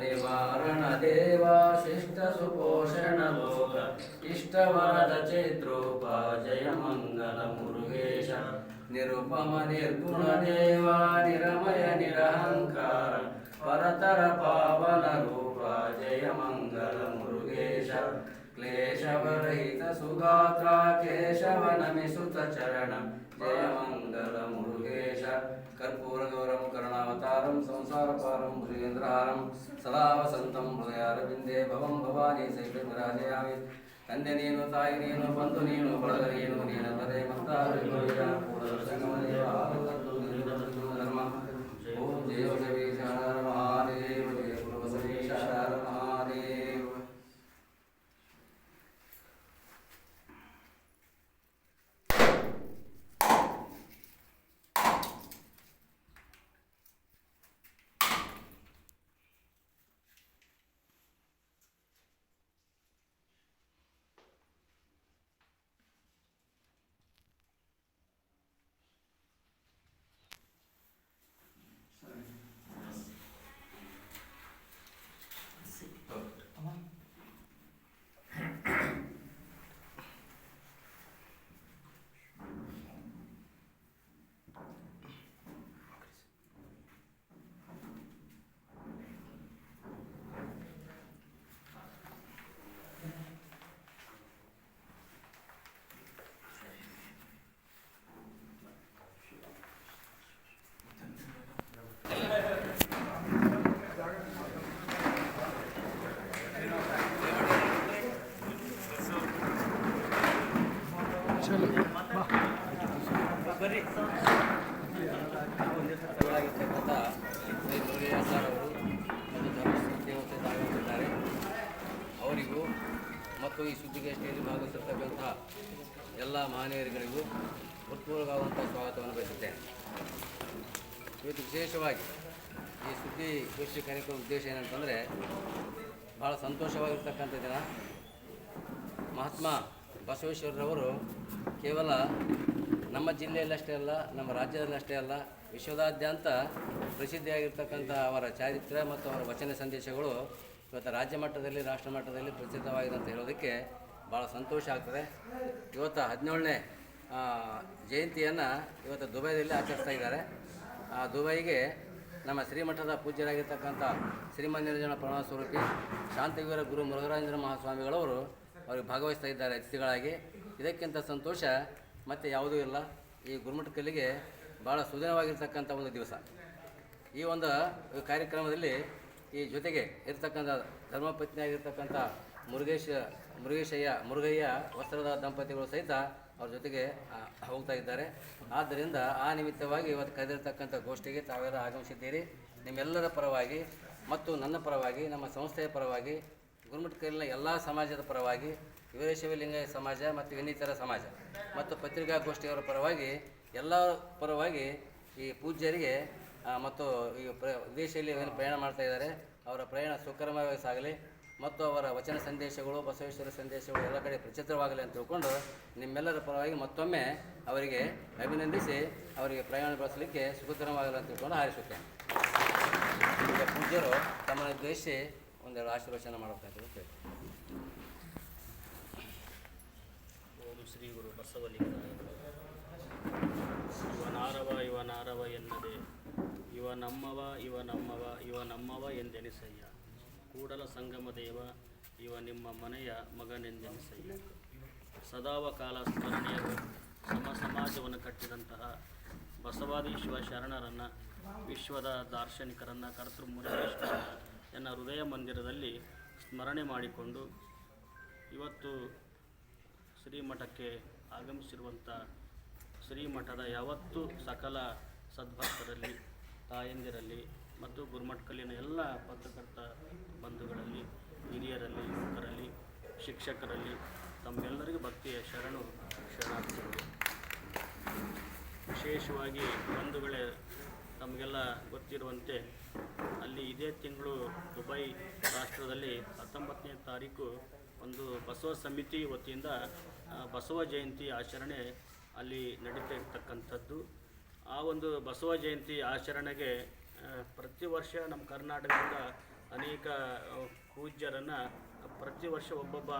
निवारण देवा शिष्ट सुपोषण लोक इष्टवरद चैत्रोपा जय मंगल मुरुगेश निरुपम निर्गुण देवा निरमय निरहंकार परतर पावन रूपा जय मंगल मुरुगेश क्लेशवरहित सुगात्रा केशवनमिसुत चरण जय मंगल मुरुगेश कर्पूर गौरम करुणावतारम संसार पारम సదా వసంతం హృదయారవిందే భవం భవానీ శైలం రాజయామి తండ్రి నేను తాయి నేను బంధు నేను బలగ నేను నేను తదే మంతారు పూర్వ సంగమ దేవ ಭಾಗವಹಿಸಿರ್ತಕ್ಕಂಥ ಎಲ್ಲ ಮಹನೀಯರುಗಳಿಗೂ ಉತ್ಪೂರ್ವಕವಾದಂಥ ಸ್ವಾಗತವನ್ನು ಬಯಸುತ್ತೇನೆ. ಇವತ್ತು ವಿಶೇಷವಾಗಿ ಈ ಸುದ್ದಿ ಕೃಷಿ ಕಾರ್ಯಕ್ರಮದ ಉದ್ದೇಶ ಏನಂತಂದರೆ ಭಾಳ ಸಂತೋಷವಾಗಿರ್ತಕ್ಕಂಥ ದಿನ. ಮಹಾತ್ಮ ಬಸವೇಶ್ವರರವರು ಕೇವಲ ನಮ್ಮ ಜಿಲ್ಲೆಯಲ್ಲಷ್ಟೇ ಅಲ್ಲ, ನಮ್ಮ ರಾಜ್ಯದಲ್ಲಷ್ಟೇ ಅಲ್ಲ, ವಿಶ್ವದಾದ್ಯಂತ ಪ್ರಸಿದ್ಧಿಯಾಗಿರ್ತಕ್ಕಂಥ ಅವರ ಚಾರಿತ್ರ್ಯ ಮತ್ತು ಅವರ ವಚನ ಸಂದೇಶಗಳು ಇವತ್ತು ರಾಜ್ಯ ಮಟ್ಟದಲ್ಲಿ, ರಾಷ್ಟ್ರ ಮಟ್ಟದಲ್ಲಿ ಪ್ರಸಿದ್ಧವಾಗಿದೆ ಅಂತ ಹೇಳೋದಕ್ಕೆ ಭಾಳ ಸಂತೋಷ ಆಗ್ತದೆ. ಇವತ್ತು ಹದಿನೇಳನೇ ಜಯಂತಿಯನ್ನು ಇವತ್ತು ದುಬೈದಲ್ಲಿ ಆಚರಿಸ್ತಾ ಇದ್ದಾರೆ. ಆ ದುಬೈಗೆ ನಮ್ಮ ಶ್ರೀಮಠದ ಪೂಜ್ಯರಾಗಿರ್ತಕ್ಕಂಥ ಶ್ರೀಮನ್ನಿರಂಜನ ಪ್ರಣವ ಸ್ವರೂಪಿ ಶಾಂತಿವೀರ ಗುರು ಮುರುಘರಾಜೇಂದ್ರ ಮಹಾಸ್ವಾಮಿಗಳವರು ಅವ್ರಿಗೆ ಭಾಗವಹಿಸ್ತಾ ಇದ್ದಾರೆ, ಅತಿಥಿಗಳಾಗಿ. ಇದಕ್ಕಿಂತ ಸಂತೋಷ ಮತ್ತು ಯಾವುದೂ ಇಲ್ಲ. ಈ ಗುರುಮಠ ಕಲ್ಲಿಗೆ ಭಾಳ ಸುದಿನವಾಗಿರ್ತಕ್ಕಂಥ ಒಂದು ದಿವಸ. ಈ ಒಂದು ಕಾರ್ಯಕ್ರಮದಲ್ಲಿ ಈ ಜೊತೆಗೆ ಇರತಕ್ಕಂಥ ಧರ್ಮಪತ್ನಿಯಾಗಿರ್ತಕ್ಕಂಥ ಮುರುಗೇಶ, ಮುರುಗೇಶಯ್ಯ, ಮುರುಗಯ್ಯ ವಸ್ತ್ರದ ದಂಪತಿಗಳು ಸಹಿತ ಅವ್ರ ಜೊತೆಗೆ ಹೋಗ್ತಾ ಇದ್ದಾರೆ. ಆದ್ದರಿಂದ ಆ ನಿಮಿತ್ತವಾಗಿ ಇವತ್ತು ಕರೆದಿರತಕ್ಕಂಥ ಗೋಷ್ಠಿಗೆ ತಾವೆಲ್ಲ ಆಗಮಿಸಿದ್ದೀರಿ. ನಿಮ್ಮೆಲ್ಲರ ಪರವಾಗಿ ಮತ್ತು ನನ್ನ ಪರವಾಗಿ, ನಮ್ಮ ಸಂಸ್ಥೆಯ ಪರವಾಗಿ, ಗುರುಮಠ ಕಲ್ಲಿನ ಎಲ್ಲ ಸಮಾಜದ ಪರವಾಗಿ ವೀರಶೈವ ಸಮಾಜ ಮತ್ತು ಇನ್ನಿತರ ಸಮಾಜ ಮತ್ತು ಪತ್ರಿಕಾಗೋಷ್ಠಿಯವರ ಪರವಾಗಿ, ಎಲ್ಲ ಪರವಾಗಿ ಈ ಪೂಜ್ಯರಿಗೆ ಮತ್ತು ಈ ಪ್ರ ವಿದೇಶದಲ್ಲಿ ಏನು ಪ್ರಯಾಣ ಮಾಡ್ತಾ ಇದ್ದಾರೆ, ಅವರ ಪ್ರಯಾಣ ಸುಕರಮವಾಗಿ ಸಾಗಲಿ. ಮತ್ತು ಅವರ ವಚನ ಸಂದೇಶಗಳು, ಬಸವೇಶ್ವರ ಸಂದೇಶಗಳು ಎಲ್ಲ ಕಡೆ ಪ್ರಚಿತ್ರವಾಗಲಿ ಅಂತ ತಿಳ್ಕೊಂಡು ನಿಮ್ಮೆಲ್ಲರ ಪರವಾಗಿ ಮತ್ತೊಮ್ಮೆ ಅವರಿಗೆ ಅಭಿನಂದಿಸಿ ಅವರಿಗೆ ಪ್ರಯಾಣ ಬಳಸಲಿಕ್ಕೆ ಸುಖಕರವಾಗಲಿ ಅಂತ ತಿಳ್ಕೊಂಡು ಹಾರಿಸುತ್ತೇನೆ. ಈಗ ಪೂಜ್ಯರು ತಮ್ಮನ್ನು ಉದ್ದೇಶಿಸಿ ಒಂದೆರಡು ಆಶೀರ್ವಚನ ಮಾಡಬೇಕಂತ ಓಂ ಶ್ರೀ ಗುರು ಬಸವಲಿಂಗ ಇವನಾರವ ಇವನಾರವ ಎನ್ನದೆ. ಇವ ನಮ್ಮವ ಇವ ನಮ್ಮವ ಇವ ನಮ್ಮವ ಎಂದೆನಿಸಯ್ಯ. ಕೂಡಲ ಸಂಗಮ ದೇವ, ಇವ ನಿಮ್ಮ ಮನೆಯ ಮಗನೆಂದೆನಿಸಯ್ಯ ಸದಾವ ಕಾಲ ಸ್ಮರಣೆಯರು ಸಮ ಸಮಾಜವನ್ನು ಕಟ್ಟಿದಂತಹ ಬಸವಾದೀಶ್ವರ ಶರಣರನ್ನು, ವಿಶ್ವದ ದಾರ್ಶನಿಕರನ್ನು, ಕರ್ತೃ ಎನ್ನ ಹೃದಯ ಮಂದಿರದಲ್ಲಿ ಸ್ಮರಣೆ ಮಾಡಿಕೊಂಡು ಇವತ್ತು ಶ್ರೀಮಠಕ್ಕೆ ಆಗಮಿಸಿರುವಂಥ ಶ್ರೀಮಠದ ಯಾವತ್ತೂ ಸಕಲ ಸದ್ಭಕ್ತರಲ್ಲಿ, ತಾಯಂದಿರಲ್ಲಿ ಮತ್ತು ಗುರುಮಠಕಲ್ಲಿನ ಎಲ್ಲ ಪತ್ರಕರ್ತ ಬಂಧುಗಳಲ್ಲಿ, ಹಿರಿಯರಲ್ಲಿ ಯುವಕರಲ್ಲಿ ಶಿಕ್ಷಕರಲ್ಲಿ ತಮ್ಮೆಲ್ಲರಿಗೂ ಭಕ್ತಿಯ ಶರಣು, ಶರಣಾರ್ಥಿಗಳು. ವಿಶೇಷವಾಗಿ ಬಂಧುಗಳೇ ತಮಗೆಲ್ಲ ಗೊತ್ತಿರುವಂತೆ ಅಲ್ಲಿ ಇದೇ ತಿಂಗಳು ದುಬೈ ರಾಷ್ಟ್ರದಲ್ಲಿ ಹತ್ತೊಂಬತ್ತನೇ ತಾರೀಕು ಒಂದು ಬಸವ ಸಮಿತಿ ವತಿಯಿಂದ ಬಸವ ಜಯಂತಿ ಆಚರಣೆ ಅಲ್ಲಿ ನಡೀತಾ ಇರ್ತಕ್ಕಂಥದ್ದು. ಆ ಒಂದು ಬಸವ ಜಯಂತಿ ಆಚರಣೆಗೆ ಪ್ರತಿ ವರ್ಷ ನಮ್ಮ ಕರ್ನಾಟಕದಿಂದ ಅನೇಕ ಪೂಜ್ಯರನ್ನು ಪ್ರತಿ ವರ್ಷ ಒಬ್ಬೊಬ್ಬ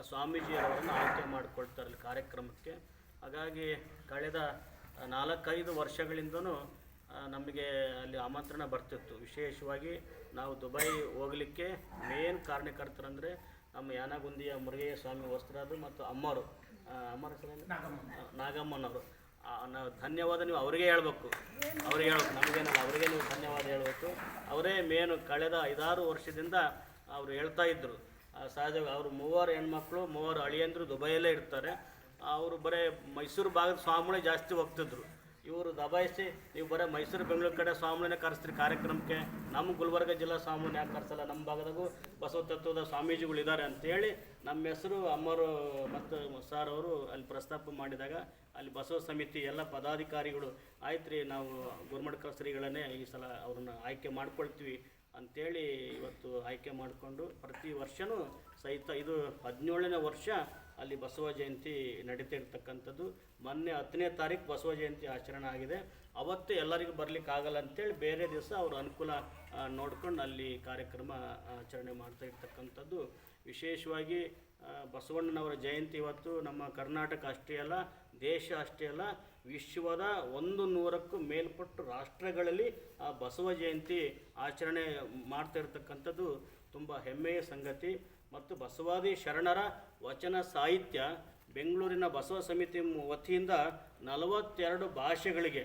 ಸ್ವಾಮೀಜಿಯವರನ್ನು ಆಯ್ಕೆ ಮಾಡಿಕೊಳ್ತಾರೆ ಕಾರ್ಯಕ್ರಮಕ್ಕೆ. ಹಾಗಾಗಿ ಕಳೆದ ನಾಲ್ಕೈದು ವರ್ಷಗಳಿಂದನೂ ನಮಗೆ ಅಲ್ಲಿ ಆಮಂತ್ರಣ ಬರ್ತಿತ್ತು. ವಿಶೇಷವಾಗಿ ನಾವು ದುಬೈ ಹೋಗಲಿಕ್ಕೆ ಮೇನ್ ಕಾರಣಕರ್ತರಂದರೆ ನಮ್ಮ ಯಾನಗುಂದಿಯ ಮುರುಗಯ್ಯ ಸ್ವಾಮಿ ವಸ್ತ್ರಾದು ಮತ್ತು ಅಮ್ಮರು. ಅಮ್ಮರ? ನಾಗಮ್ಮನವರು. ನಾವು ಧನ್ಯವಾದ ನೀವು ಅವರಿಗೆ ಹೇಳ್ಬೇಕು. ಅವ್ರಿಗೆ ಹೇಳ್ಬೇಕು, ನಮಗೇನಲ್ಲ, ಅವರಿಗೆ ನೀವು ಧನ್ಯವಾದ ಹೇಳಬೇಕು. ಅವರೇ ಮೇನು ಕಳೆದ ಐದಾರು ವರ್ಷದಿಂದ ಅವರು ಹೇಳ್ತಾ ಇದ್ದರು ಸಹಜವಾಗಿ ಅವರು ಮೂವರು ಹೆಣ್ಮಕ್ಳು, ಮೂವರು ಅಳಿಯಂದ್ರು ದುಬೈಯಲ್ಲೇ ಇರ್ತಾರೆ. ಅವರು ಬರೀ ಮೈಸೂರು ಭಾಗದ ಸ್ವಾಮಿಗಳೇ ಜಾಸ್ತಿ ಹೋಗ್ತಿದ್ರು. ಇವರು ದಬಾಯಿಸಿ, ನೀವು ಬರೀ ಮೈಸೂರು, ಬೆಂಗಳೂರು ಕಡೆ ಸ್ವಾಮಿನೇ ಕರೆಸ್ತೀರಿ ಕಾರ್ಯಕ್ರಮಕ್ಕೆ. ನಮ್ಮ ಗುಲ್ಬರ್ಗ ಜಿಲ್ಲಾ ಸ್ವಾಮಿನ ಯಾಕೆ ಕರೆಸಲ್ಲ? ನಮ್ಮ ಭಾಗದಾಗೂ ಬಸವ ತತ್ವದ ಸ್ವಾಮೀಜಿಗಳು ಇದ್ದಾರೆ ಅಂತೇಳಿ ನಮ್ಮ ಹೆಸರು ಅಮ್ಮರು ಮತ್ತು ಸರ್ ಅವರು ಅಲ್ಲಿ ಪ್ರಸ್ತಾಪ ಮಾಡಿದಾಗ ಅಲ್ಲಿ ಬಸವ ಸಮಿತಿ ಎಲ್ಲ ಪದಾಧಿಕಾರಿಗಳು ಆಯ್ತು ರೀ ನಾವು ಗುರುಮಠಕ ಶ್ರೀಗಳನ್ನೇ ಈ ಸಲ ಅವ್ರನ್ನ ಆಯ್ಕೆ ಮಾಡ್ಕೊಳ್ತೀವಿ ಅಂಥೇಳಿ ಇವತ್ತು ಆಯ್ಕೆ ಮಾಡಿಕೊಂಡು ಪ್ರತಿ ವರ್ಷವೂ ಸಹಿತ ಇದು ಹದಿನೇಳನೇ ವರ್ಷ ಅಲ್ಲಿ ಬಸವ ಜಯಂತಿ ನಡೀತಾ ಇರ್ತಕ್ಕಂಥದ್ದು ಮೊನ್ನೆ ಹತ್ತನೇ ತಾರೀಕು ಬಸವ ಜಯಂತಿ ಆಚರಣೆ ಆಗಿದೆ. ಅವತ್ತು ಎಲ್ಲರಿಗೂ ಬರಲಿಕ್ಕೆ ಆಗಲ್ಲ ಅಂತೇಳಿ ಬೇರೆ ದಿವಸ ಅವರು ಅನುಕೂಲ ನೋಡ್ಕೊಂಡು ಅಲ್ಲಿ ಕಾರ್ಯಕ್ರಮ ಆಚರಣೆ ಮಾಡ್ತಾ ಇರ್ತಕ್ಕಂಥದ್ದು. ವಿಶೇಷವಾಗಿ ಬಸವಣ್ಣನವರ ಜಯಂತಿ ಇವತ್ತು ನಮ್ಮ ಕರ್ನಾಟಕ ಅಷ್ಟೇ ಅಲ್ಲ, ದೇಶ ಅಷ್ಟೇ ಅಲ್ಲ, ವಿಶ್ವದ ಒಂದು ನೂರಕ್ಕೂ ಮೇಲ್ಪಟ್ಟು ರಾಷ್ಟ್ರಗಳಲ್ಲಿ ಆ ಬಸವ ಜಯಂತಿ ಆಚರಣೆ ಮಾಡ್ತಾ ಇರ್ತಕ್ಕಂಥದ್ದು ತುಂಬ ಹೆಮ್ಮೆಯ ಸಂಗತಿ. ಮತ್ತು ಬಸವಾದಿ ಶರಣರ ವಚನ ಸಾಹಿತ್ಯ ಬೆಂಗಳೂರಿನ ಬಸವ ಸಮಿತಿ ವತಿಯಿಂದ ನಲವತ್ತೆರಡು ಭಾಷೆಗಳಿಗೆ,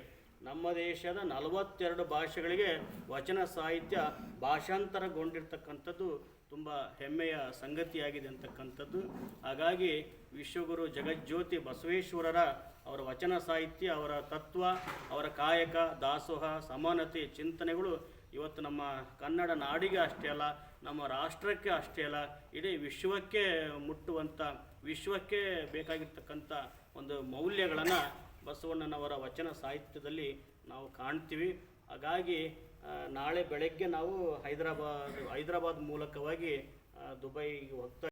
ನಮ್ಮ ದೇಶದ ನಲವತ್ತೆರಡು ಭಾಷೆಗಳಿಗೆ ವಚನ ಸಾಹಿತ್ಯ ಭಾಷಾಂತರಗೊಂಡಿರ್ತಕ್ಕಂಥದ್ದು ತುಂಬ ಹೆಮ್ಮೆಯ ಸಂಗತಿಯಾಗಿದೆ ಅಂತಕ್ಕಂಥದ್ದು. ಹಾಗಾಗಿ ವಿಶ್ವಗುರು ಜಗಜ್ಯೋತಿ ಬಸವೇಶ್ವರರ ಅವರ ವಚನ ಸಾಹಿತ್ಯ, ಅವರ ತತ್ವ, ಅವರ ಕಾಯಕ, ದಾಸೋಹ, ಸಮಾನತೆ, ಚಿಂತನೆಗಳು ಇವತ್ತು ನಮ್ಮ ಕನ್ನಡ ನಾಡಿಗೆ ಅಷ್ಟೇ ಅಲ್ಲ, ನಮ್ಮ ರಾಷ್ಟ್ರಕ್ಕೆ ಅಷ್ಟೇ ಅಲ್ಲ, ಇಡೀ ವಿಶ್ವಕ್ಕೆ ಮುಟ್ಟುವಂಥ, ವಿಶ್ವಕ್ಕೆ ಬೇಕಾಗಿರ್ತಕ್ಕಂಥ ಒಂದು ಮೌಲ್ಯಗಳನ್ನು ಬಸವಣ್ಣನವರ ವಚನ ಸಾಹಿತ್ಯದಲ್ಲಿ ನಾವು ಕಾಣ್ತೀವಿ. ಹಾಗಾಗಿ ನಾಳೆ ಬೆಳಗ್ಗೆ ನಾವು ಹೈದರಾಬಾದ್ ಹೈದರಾಬಾದ್ ಮೂಲಕವಾಗಿ ದುಬೈಗೆ ಹೋಗ್ತಾ